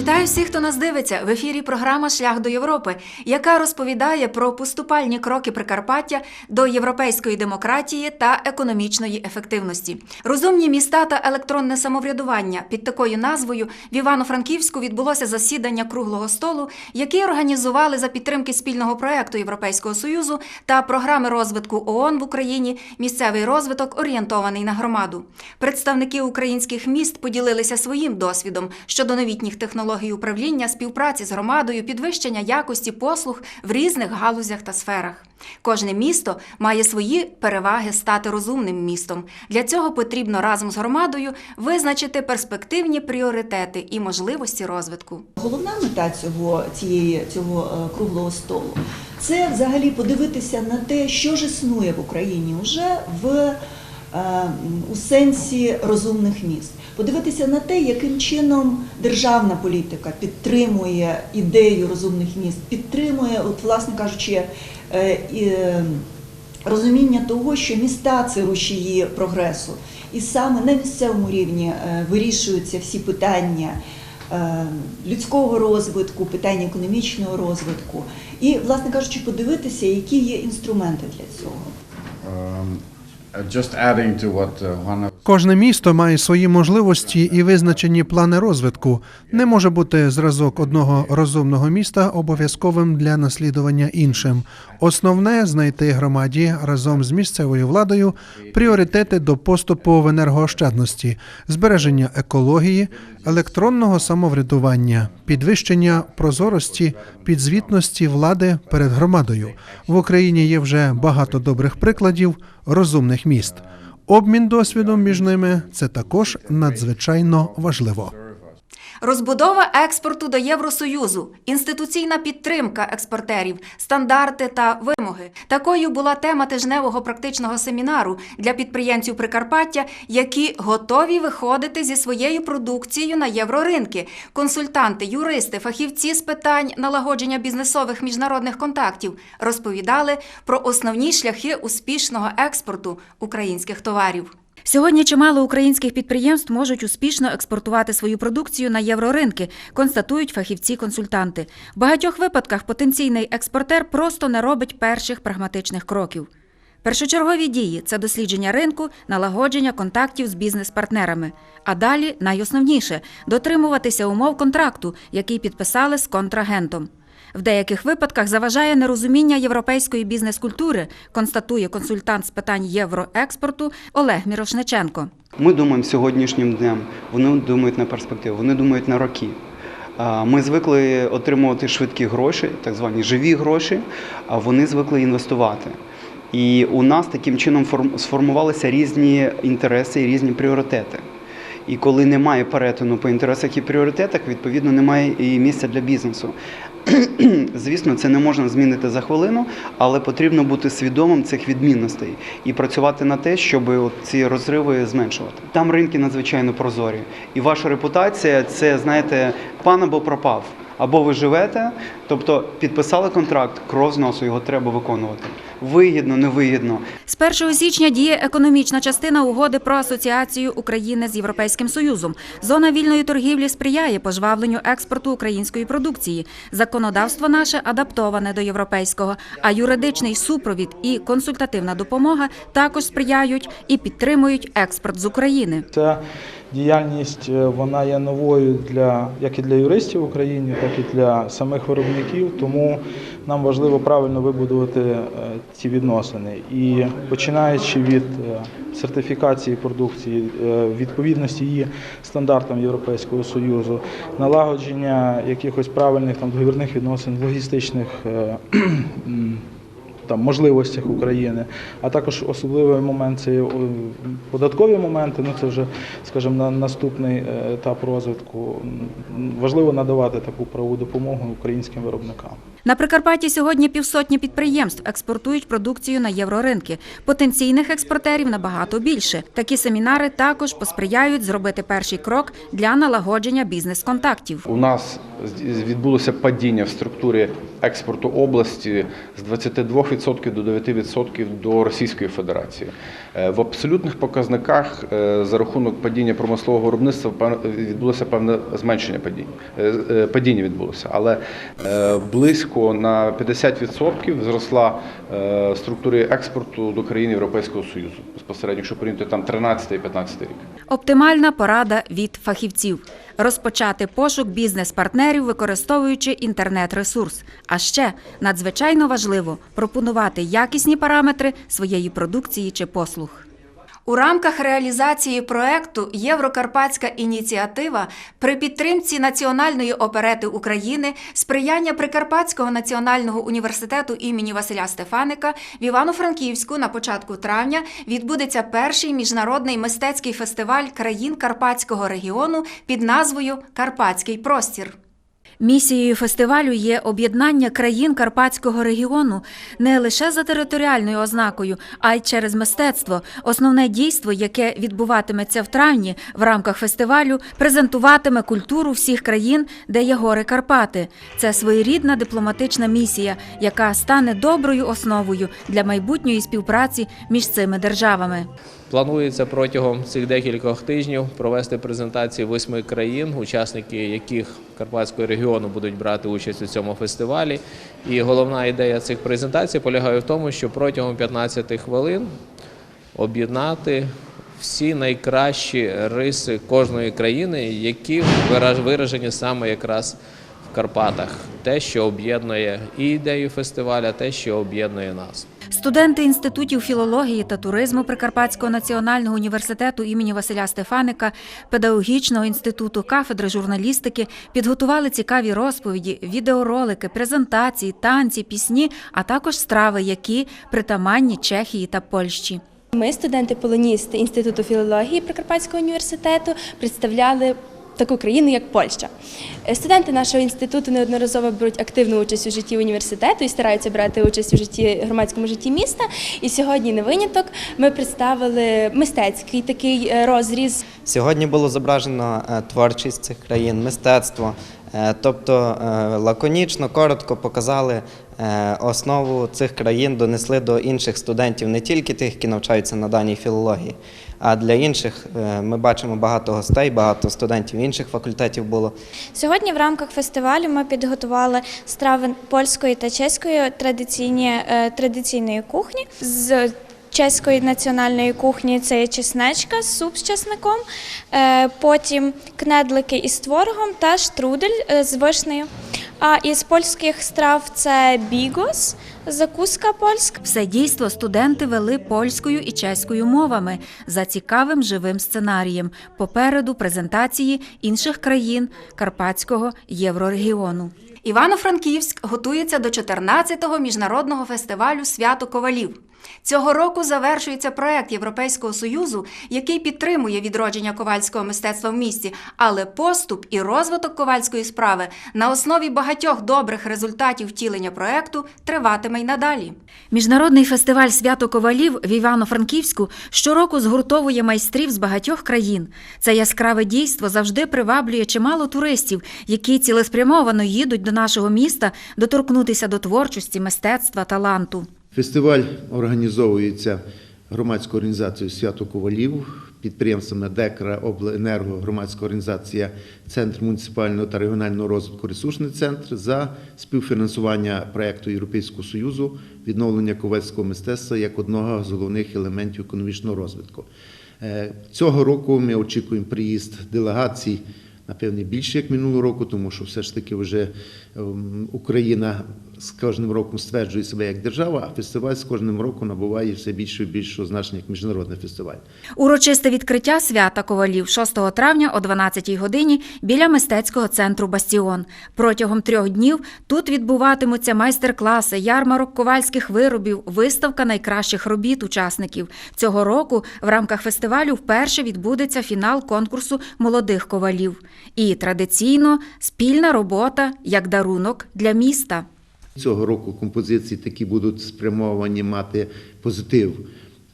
Вітаю всіх, хто нас дивиться. В ефірі програма Шлях до Європи, яка розповідає про поступальні кроки Прикарпаття до європейської демократії та економічної ефективності. Розумні міста та електронне самоврядування під такою назвою в Івано-Франківську відбулося засідання круглого столу, який організували за підтримки спільного проекту Європейського союзу та програми розвитку ООН в Україні. Місцевий розвиток орієнтований на громаду. Представники українських міст поділилися своїм досвідом щодо новітніх технологій управління, співпраці з громадою, підвищення якості послуг в різних галузях та сферах. Кожне місто має свої переваги стати розумним містом. Для цього потрібно разом з громадою визначити перспективні пріоритети і можливості розвитку. Головна мета цього цієї цього е, круглого столу це взагалі подивитися на те, що ж існує в Україні вже в у сенсі розумних міст. Подивитися на те, яким чином державна політика підтримує ідею розумних міст, підтримує, от, власне кажучи, е, е, розуміння того, що міста це рушії прогресу, і саме на місцевому рівні е, вирішуються всі питання е, людського розвитку, питання економічного розвитку, і, власне кажучи, подивитися, які є інструменти для цього. Uh, just adding to what uh, Juana Кожне місто має свої можливості і визначені плани розвитку. Не може бути зразок одного розумного міста обов'язковим для наслідування іншим. Основне знайти громаді разом з місцевою владою пріоритети до поступу в енергоощадності, збереження екології, електронного самоврядування, підвищення прозорості, підзвітності влади перед громадою. В Україні є вже багато добрих прикладів розумних міст. Обмін досвідом між ними це також надзвичайно важливо. Розбудова експорту до Євросоюзу, інституційна підтримка експортерів, стандарти та вимоги. Такою була тема тижневого практичного семінару для підприємців Прикарпаття, які готові виходити зі своєю продукцією на євроринки. Консультанти, юристи, фахівці з питань налагодження бізнесових міжнародних контактів розповідали про основні шляхи успішного експорту українських товарів. Сьогодні чимало українських підприємств можуть успішно експортувати свою продукцію на євроринки, констатують фахівці-консультанти. В багатьох випадках потенційний експортер просто не робить перших прагматичних кроків. Першочергові дії це дослідження ринку, налагодження контактів з бізнес-партнерами. А далі найосновніше дотримуватися умов контракту, який підписали з контрагентом. В деяких випадках заважає нерозуміння європейської бізнес-культури, констатує консультант з питань євроекспорту Олег Мірошниченко. Ми думаємо сьогоднішнім днем, вони думають на перспективу, вони думають на роки. Ми звикли отримувати швидкі гроші, так звані живі гроші, а вони звикли інвестувати. І у нас таким чином форм- сформувалися різні інтереси і різні пріоритети. І коли немає перетину по інтересах і пріоритетах, відповідно немає і місця для бізнесу. Звісно, це не можна змінити за хвилину, але потрібно бути свідомим цих відмінностей і працювати на те, щоб ці розриви зменшувати. Там ринки надзвичайно прозорі, і ваша репутація це знаєте, пан або пропав. Або ви живете, тобто підписали контракт, кров з носу, його треба виконувати. Вигідно, невигідно. З 1 січня діє економічна частина угоди про асоціацію України з Європейським Союзом. Зона вільної торгівлі сприяє пожвавленню експорту української продукції. Законодавство наше адаптоване до європейського, а юридичний супровід і консультативна допомога також сприяють і підтримують експорт з України. Ця діяльність е, вона є новою для як і для юристів в Україні, так і для самих виробників. Тому нам важливо правильно вибудувати е, ці відносини. І починаючи від е, сертифікації продукції, відповідності її стандартам Європейського союзу, налагодження якихось правильних там договірних відносин, логістичних. там можливостях України, а також особливий момент це податкові моменти. Ну це вже, скажімо, на наступний е, етап розвитку. Важливо надавати таку правову допомогу українським виробникам. На Прикарпатті сьогодні півсотні підприємств експортують продукцію на євроринки. Потенційних експортерів набагато більше. Такі семінари також посприяють зробити перший крок для налагодження бізнес-контактів. У нас відбулося падіння в структурі експорту області з 22% до 9% до Російської Федерації. Е, В абсолютних показниках е, за рахунок падіння промислового виробництва відбулося певне зменшення падіння. Е, Падіння відбулося, але е, близько на 50% зросла е, структура експорту до країн Європейського Союзу безпосередньо, якщо порівняти там 13 і 15 рік. Оптимальна порада від фахівців розпочати пошук бізнес-партнерів, використовуючи інтернет-ресурс. А ще надзвичайно важливо пропонувати якісні параметри своєї продукції чи послуг. У рамках реалізації проекту Єврокарпатська ініціатива при підтримці Національної оперети України, сприяння Прикарпатського національного університету імені Василя Стефаника в Івано-Франківську на початку травня відбудеться перший міжнародний мистецький фестиваль країн Карпатського регіону під назвою Карпатський простір. Місією фестивалю є об'єднання країн Карпатського регіону не лише за територіальною ознакою, а й через мистецтво. Основне дійство, яке відбуватиметься в травні в рамках фестивалю, презентуватиме культуру всіх країн, де є гори Карпати. Це своєрідна дипломатична місія, яка стане доброю основою для майбутньої співпраці між цими державами. Планується протягом цих декількох тижнів провести презентації восьми країн, учасники яких Карпатського регіону будуть брати участь у цьому фестивалі. І головна ідея цих презентацій полягає в тому, що протягом 15 хвилин об'єднати всі найкращі риси кожної країни, які вираж- виражені саме якраз в Карпатах. Те, що об'єднує і ідею фестиваля, те, що об'єднує нас. Студенти інститутів філології та туризму Прикарпатського національного університету імені Василя Стефаника, педагогічного інституту кафедри журналістики підготували цікаві розповіді, відеоролики, презентації, танці, пісні, а також страви, які притаманні Чехії та Польщі. Ми, студенти-полоністи Інституту філології Прикарпатського університету, представляли таку країну, як Польща. Е, Студенти нашого інституту неодноразово беруть активну участь у житті університету і стараються брати участь у житті громадському житті міста. І сьогодні не виняток. Ми представили мистецький такий е, розріз Сьогодні було зображено е, творчість цих країн, мистецтво. Е, Тобто е, лаконічно, коротко показали е, основу цих країн, донесли до інших студентів, не тільки тих, які навчаються на даній філології, а для інших ми бачимо багато гостей, багато студентів інших факультетів було. Сьогодні в рамках фестивалю ми підготували страви польської та чеської традиційні, традиційної кухні. З чеської національної кухні це є чеснечка, суп з чесником, е, потім кнедлики із творогом та штрудель е, з вишнею. А із польських страв це бігос, закуска польська. Все дійство студенти вели польською і чеською мовами за цікавим живим сценарієм. Попереду презентації інших країн Карпатського єврорегіону. Івано-Франківськ готується до 14-го міжнародного фестивалю Свято Ковалів. Цього року завершується проект Європейського союзу, який підтримує відродження ковальського мистецтва в місті, але поступ і розвиток ковальської справи на основі багатьох добрих результатів втілення проекту триватиме й надалі. Міжнародний фестиваль Свято Ковалів в Івано-Франківську щороку згуртовує майстрів з багатьох країн. Це яскраве дійство завжди приваблює чимало туристів, які цілеспрямовано їдуть до нашого міста доторкнутися до творчості, мистецтва, таланту. Фестиваль організовується громадською організацією Свято Ковалів, підприємствами ДЕКРА, Обленерго, громадська організація Центр муніципального та регіонального розвитку Ресурсний центр за співфінансування проєкту Європейського Союзу відновлення ковальського мистецтва як одного з головних елементів економічного розвитку. Е, Цього року ми очікуємо приїзд делегацій напевне, більше як минулого року, тому що все ж таки вже ем, Україна з кожним роком стверджує себе як держава, а фестиваль з кожним роком набуває все більше і більшого значення як міжнародний фестиваль. Урочисте відкриття свята ковалів 6 травня о 12 годині біля мистецького центру Бастіон. Протягом трьох днів тут відбуватимуться майстер-класи, ярмарок ковальських виробів, виставка найкращих робіт учасників. Цього року в рамках фестивалю вперше відбудеться фінал конкурсу молодих ковалів. І традиційно спільна робота як дарунок для міста. Цього року композиції такі будуть спрямовані мати позитив.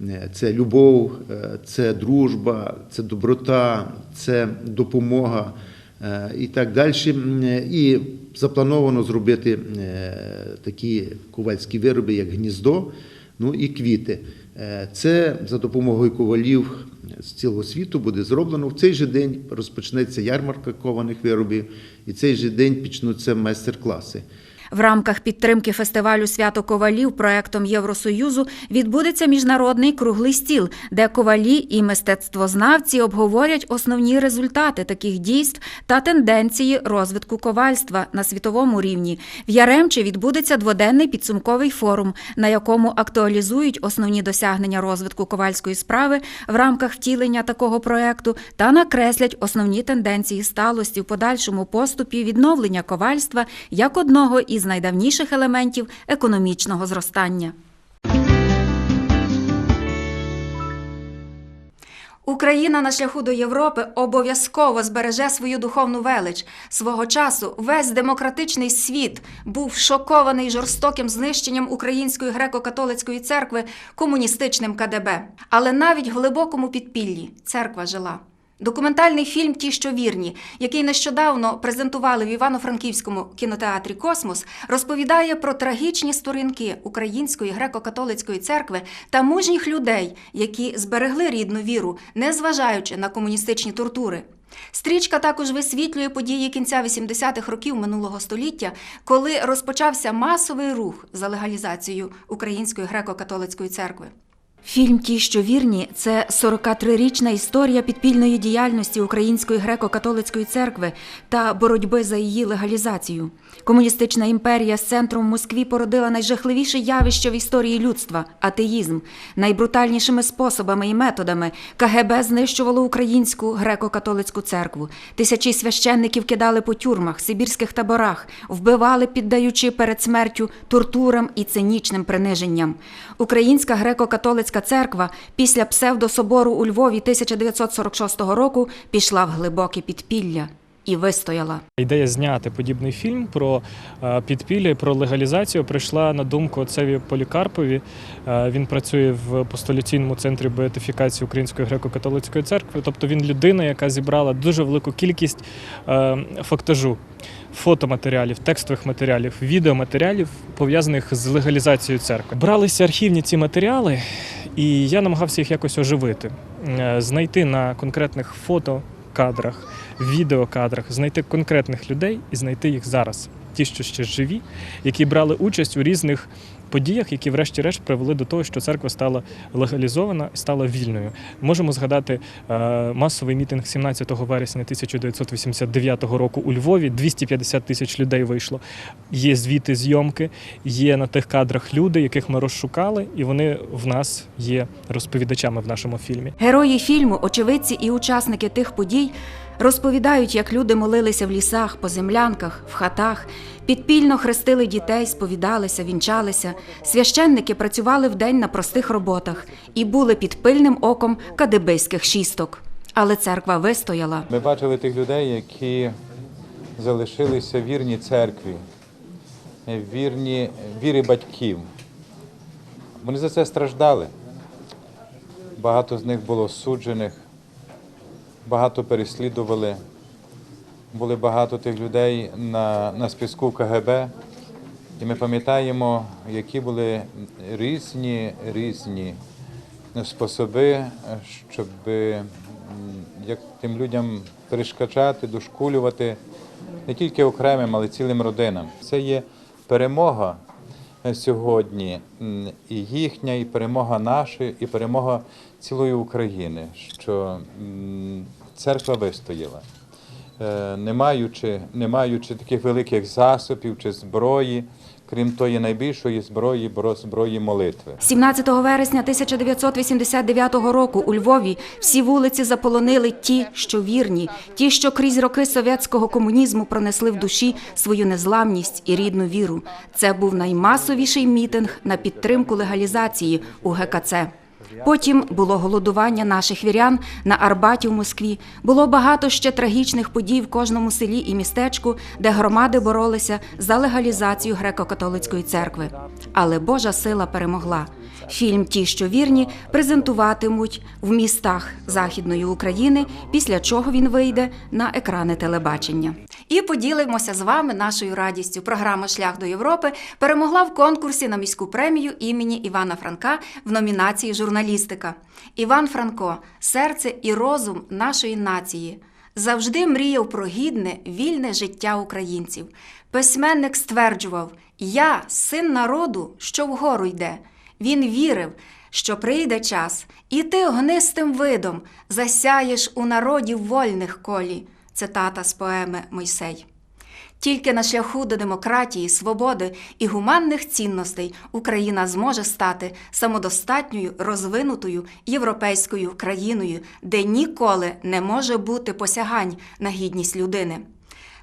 Е, Це любов, е, це дружба, це доброта, це допомога е, і так далі. І заплановано зробити такі ковальські вироби, як гніздо, ну і квіти. Це за допомогою ковалів з цілого світу буде зроблено. В цей же день розпочнеться ярмарка кованих виробів, і цей же день почнуться майстер-класи. В рамках підтримки фестивалю Свято ковалів проектом Євросоюзу відбудеться міжнародний круглий стіл, де ковалі і мистецтвознавці обговорять основні результати таких дійств та тенденції розвитку ковальства на світовому рівні. В Яремчі відбудеться дводенний підсумковий форум, на якому актуалізують основні досягнення розвитку ковальської справи в рамках втілення такого проекту та накреслять основні тенденції сталості в подальшому поступі відновлення ковальства як одного із найдавніших елементів економічного зростання. Україна на шляху до Європи обов'язково збереже свою духовну велич. Свого часу весь демократичний світ був шокований жорстоким знищенням української греко-католицької церкви комуністичним КДБ. Але навіть в глибокому підпіллі церква жила. Документальний фільм Ті, що вірні, який нещодавно презентували в Івано-Франківському кінотеатрі Космос, розповідає про трагічні сторінки Української греко-католицької церкви та мужніх людей, які зберегли рідну віру, незважаючи на комуністичні тортури. Стрічка також висвітлює події кінця 80-х років минулого століття, коли розпочався масовий рух за легалізацією Української греко-католицької церкви. Фільм Ті, що вірні, це 43-річна історія підпільної діяльності Української греко-католицької церкви та боротьби за її легалізацію. Комуністична імперія з центром в Москві породила найжахливіше явище в історії людства атеїзм. Найбрутальнішими способами і методами КГБ знищувало українську греко-католицьку церкву. Тисячі священників кидали по тюрмах, сибірських таборах, вбивали, піддаючи перед смертю тортурам і цинічним приниженням. Українська греко-католицька церква після псевдособору у Львові 1946 року пішла в глибоке підпілля і вистояла. Ідея зняти подібний фільм про е, підпілля і про легалізацію прийшла на думку отцеві Полікарпові. Е, Він працює в апостоліційному центрі беатифікації Української греко-католицької церкви. Тобто він людина, яка зібрала дуже велику кількість е, фактажу. Фотоматеріалів, текстових матеріалів, відеоматеріалів, пов'язаних з легалізацією церкви. Бралися архівні ці матеріали, і я намагався їх якось оживити, Е, знайти на конкретних фотокадрах, відеокадрах, знайти конкретних людей і знайти їх зараз. Ті, що ще живі, які брали участь у різних подіях, які, врешті-решт, привели до того, що церква стала легалізована і стала вільною. Можемо згадати е, масовий мітинг 17 вересня 1989 року у Львові. 250 тисяч людей вийшло. Є звіти зйомки, є на тих кадрах люди, яких ми розшукали, і вони в нас є розповідачами в нашому фільмі. Герої фільму, очевидці і учасники тих подій розповідають, як люди молилися в лісах, по землянках, в хатах, підпільно хрестили дітей, сповідалися, вінчалися. Священники працювали вдень на простих роботах і були під пильним оком кадебейських шісток. Але церква вистояла. Ми бачили тих людей, які залишилися вірні церкві, вірні вірі батьків. Вони за це страждали. Багато з них було суджених, багато переслідували. Були багато тих людей на, на списку КГБ. І ми пам'ятаємо, які були різні різні способи, щоб як тим людям перешкоджати, дошкулювати не тільки окремим, але й цілим родинам. Це є перемога сьогодні і їхня, і перемога наша, і перемога цілої України, що церква вистояла. Е, Не маючи, не маючи таких великих засобів чи зброї, крім тої найбільшої зброї, бро- зброї молитви. 17 вересня 1989 року у Львові всі вулиці заполонили ті, що вірні, ті, що крізь роки совєтського комунізму пронесли в душі свою незламність і рідну віру. Це був наймасовіший мітинг на підтримку легалізації у ГКЦ. Потім було голодування наших вірян на Арбаті в Москві. Було багато ще трагічних подій в кожному селі і містечку, де громади боролися за легалізацію греко-католицької церкви. Але Божа сила перемогла. Фільм Ті, що вірні, презентуватимуть в містах Західної України, після чого він вийде на екрани телебачення. І поділимося з вами нашою радістю. Програма Шлях до Європи перемогла в конкурсі на міську премію імені Івана Франка в номінації Журналістика. Іван Франко серце і розум нашої нації. Завжди мріяв про гідне, вільне життя українців. Письменник стверджував: Я син народу, що вгору йде. Він вірив, що прийде час, і ти огнистим видом засяєш у народів вольних колі. Цитата з поеми Мойсей. Тільки на шляху до демократії, свободи і гуманних цінностей Україна зможе стати самодостатньою, розвинутою європейською країною, де ніколи не може бути посягань на гідність людини.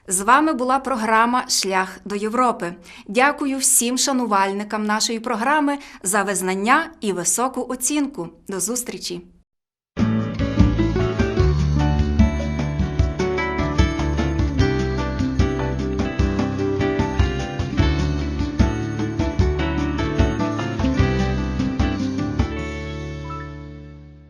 З вами була програма Шлях до Європи. Дякую всім шанувальникам нашої програми за визнання і високу оцінку. До зустрічі!